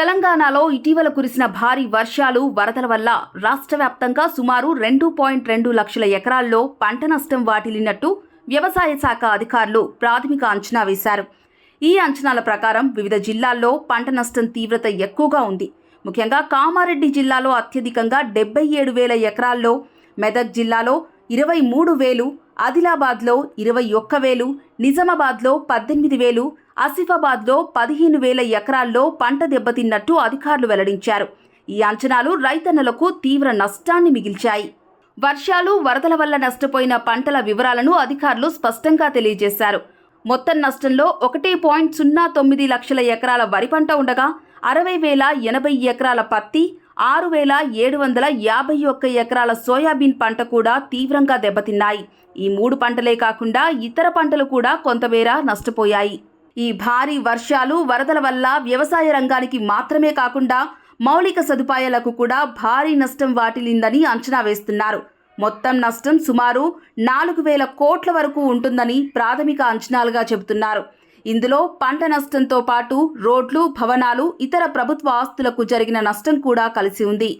తెలంగాణలో ఇటీవల కురిసిన భారీ వర్షాలు వరదల వల్ల రాష్ట్ర వ్యాప్తంగా సుమారు రెండు పాయింట్ రెండు లక్షల ఎకరాల్లో పంట నష్టం వాటిల్లినట్టు వ్యవసాయ శాఖ అధికారులు ప్రాథమిక అంచనా వేశారు. ఈ అంచనాల ప్రకారం వివిధ జిల్లాల్లో పంట నష్టం తీవ్రత ఎక్కువగా ఉంది. ముఖ్యంగా కామారెడ్డి జిల్లాలో అత్యధికంగా డెబ్బై ఏడు వేల ఎకరాల్లో మెదక్ జిల్లాలో ఇరవై మూడు వేలు ఆదిలాబాద్లో ఇరవై ఒక్క వేలు నిజామాబాద్లో పద్దెనిమిది వేలు ఆసిఫాబాద్లో పదిహేను వేల ఎకరాల్లో పంట దెబ్బతిన్నట్టు అధికారులు వెల్లడించారు. ఈ అంచనాలు రైతన్నలకు తీవ్ర నష్టాన్ని మిగిల్చాయి. వర్షాలు వరదల వల్ల నష్టపోయిన పంటల వివరాలను అధికారులు స్పష్టంగా తెలియజేశారు. మొత్తం నష్టంలో ఒకటి పాయింట్ సున్నా తొమ్మిది లక్షల ఎకరాల వరి పంట ఉండగా అరవై వేల ఎనభై ఎకరాల పత్తి ఆరు వేల ఏడు వందల యాభై ఒక్క ఎకరాల సోయాబీన్ పంట కూడా తీవ్రంగా దెబ్బతిన్నాయి. ఈ మూడు పంటలే కాకుండా ఇతర పంటలు కూడా కొంతమేర నష్టపోయాయి. ఈ భారీ వర్షాలు వరదల వల్ల వ్యవసాయ రంగానికి మాత్రమే కాకుండా మౌలిక సదుపాయాలకు కూడా భారీ నష్టం వాటిల్లిందని అంచనా వేస్తున్నారు. మొత్తం నష్టం సుమారు నాలుగు వేల కోట్ల వరకు ఉంటుందని ప్రాథమిక అంచనాలుగా చెబుతున్నారు. ఇందులో పంట నష్టంతో పాటు రోడ్లు భవనాలు ఇతర ప్రభుత్వ ఆస్తులకు జరిగిన నష్టం కూడా కలిసి ఉంది.